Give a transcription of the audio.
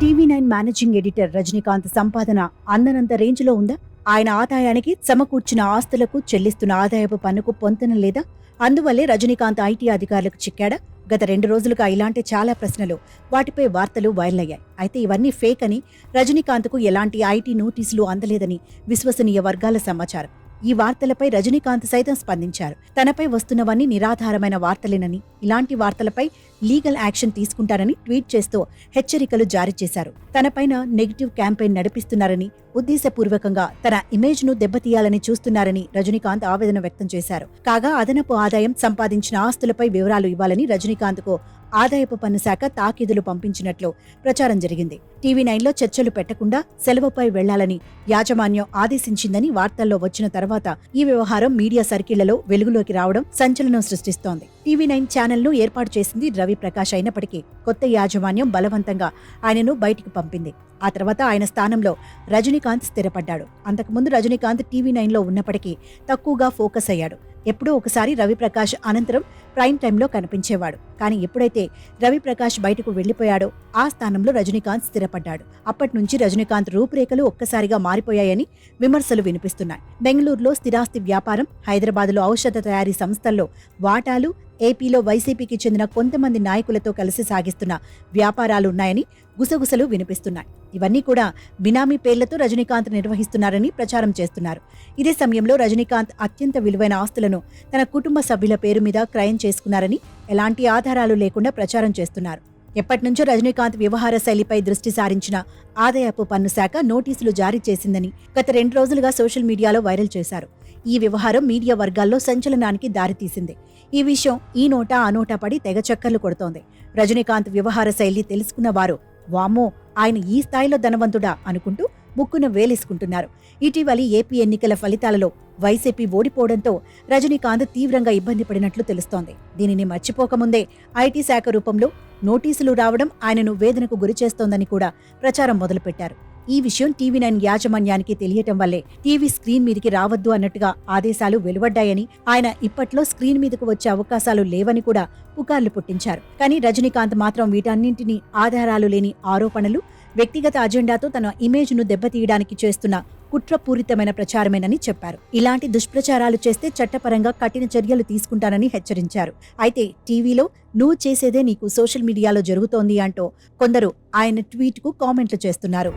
TV nine managing editor Rajinikanth సంపాదన అందనంత రేంజ్లో ఉందా? ఆయన ఆదాయానికి సమకూర్చిన ఆస్తులకు చెల్లిస్తున్న ఆదాయపు పన్నుకు పొంతన లేదా? అందువల్లే రజనీకాంత్ ఐటీ అధికారులకు చిక్కాడా? గత రెండు రోజులుగా ఇలాంటి చాలా ప్రశ్నలు వాటిపై వార్తలు వైరల్ అయ్యాయి. అయితే ఇవన్నీ ఫేక్ అని రజనీకాంత్కు ఎలాంటి ఐటీ నోటీసులు అందలేదని విశ్వసనీయ వర్గాల సమాచారం. ఈ వార్తలపై రజనీకాంత్ సైతం స్పందించారు. తనపై వస్తున్నవన్నీ నిరాధారమైన వార్తలేనని ఇలాంటి వార్తలపై లీగల్ యాక్షన్ తీసుకుంటారని ట్వీట్ చేస్తూ హెచ్చరికలు జారీ చేశారు. తనపైన నెగిటివ్ క్యాంపెయిన్ నడిపిస్తున్నారని ఉద్దేశపూర్వకంగా తన ఇమేజ్ను దెబ్బతీయాలని చూస్తున్నారని రజనీకాంత్ ఆవేదన వ్యక్తం చేశారు. కాగా అదనపు ఆదాయం సంపాదించిన ఆస్తులపై వివరాలు ఇవ్వాలని రజనీకాంత్కు ఆదాయపు పన్ను శాఖ తాకీదులు పంపించినట్లు ప్రచారం జరిగింది. టీవీ నైన్లో చర్చలు పెట్టకుండా సెలవుపై వెళ్ళాలని యాజమాన్యం ఆదేశించిందని వార్తల్లో వచ్చిన తర్వాత ఈ వ్యవహారం మీడియా సర్కిళ్ళలో వెలుగులోకి రావడం సంచలనం సృష్టిస్తోంది. టీవీ నైన్ ఛానల్ను ఏర్పాటు చేసింది రవి ప్రకాష్ అయినప్పటికీ కొత్త యాజమాన్యం బలవంతంగా ఆయనను బయటికి పంపింది. ఆ తర్వాత ఆయన స్థానంలో రజనీకాంత్ స్థిరపడ్డాడు. అంతకుముందు రజనీకాంత్ టీవీ నైన్లో ఉన్నప్పటికీ తక్కువగా ఫోకస్ అయ్యాడు. ఎప్పుడో ఒకసారి రవిప్రకాష్ అనంతరం ప్రైమ్ టైంలో కనిపించేవాడు. కానీ ఎప్పుడైతే రవిప్రకాష్ బయటకు వెళ్ళిపోయాడో ఆ స్థానంలో రజనీకాంత్ స్థిరపడ్డాడు. అప్పటి నుంచి రజనీకాంత్ రూపురేఖలు ఒక్కసారిగా మారిపోయాయని విమర్శలు వినిపిస్తున్నాయి. బెంగళూరులో స్థిరాస్తి వ్యాపారం హైదరాబాద్లో ఔషధ తయారీ సంస్థల్లో వాటాలు ఏపీలో వైసీపీకి చెందిన కొంతమంది నాయకులతో కలిసి సాగిస్తున్న వ్యాపారాలున్నాయని గుసగుసలు వినిపిస్తున్నాయి. ఇవన్నీ కూడా బినామీ పేర్లతో రజనీకాంత్ నిర్వహిస్తున్నారని ప్రచారం చేస్తున్నారు. ఇదే సమయంలో రజనీకాంత్ అత్యంత విలువైన ఆస్తులను తన కుటుంబ సభ్యుల పేరు మీద క్రయం చేసుకున్నారని ఎలాంటి ఆధారాలు లేకుండా ప్రచారం చేస్తున్నారు. ఎప్పటి నుంచో రజనీకాంత్ వ్యవహార శైలిపై దృష్టి సారించిన ఆదాయపు పన్ను శాఖ నోటీసులు జారీ చేసిందని గత రెండు రోజులుగా సోషల్ మీడియాలో వైరల్ చేశారు. ఈ వ్యవహారం మీడియా వర్గాల్లో సంచలనానికి దారితీసింది. ఈ విషయం ఈ నోటా ఆ నోటా పడి తెగ చక్కర్లు కొడుతోంది. రజనీకాంత్ వ్యవహార శైలి తెలుసుకున్న వారు వామ్మో ఆయన ఈ స్థాయిలో ధనవంతుడా అనుకుంటూ ముక్కును వేలేసుకుంటున్నారు. ఇటీవలి ఏపీ ఎన్నికల ఫలితాలలో వైసీపీ ఓడిపోవడంతో రజనీకాంత్ తీవ్రంగా ఇబ్బంది పడినట్లు తెలుస్తోంది. దీనిని మర్చిపోకముందే ఐటీ శాఖ రూపంలో నోటీసులు రావడం ఆయనను వేదనకు గురిచేస్తోందని కూడా ప్రచారం మొదలుపెట్టారు. ఈ విషయం టీవీ నైన్ యాజమాన్యానికి తెలియటం వల్లే టీవీ స్క్రీన్ మీదికి రావద్దు అన్నట్టుగా ఆదేశాలు వెలువడ్డాయని ఆయన ఇప్పట్లో స్క్రీన్ మీదకు వచ్చే అవకాశాలు లేవని కూడా పుకార్లు పుట్టించారు. కానీ రజనీకాంత్ మాత్రం వీటన్నింటినీ ఆధారాలు లేని ఆరోపణలు వ్యక్తిగత అజెండాతో తన ఇమేజ్ను దెబ్బతీయడానికి చేస్తున్న కుట్రపూరితమైన ప్రచారమేనని చెప్పారు. ఇలాంటి దుష్ప్రచారాలు చేస్తే చట్టపరంగా కఠిన చర్యలు తీసుకుంటానని హెచ్చరించారు. అయితే టీవీలో నువ్వు చేసేదే నీకు సోషల్ మీడియాలో జరుగుతోంది అంటూ కొందరు ఆయన ట్వీట్కు కామెంట్లు చేస్తున్నారు.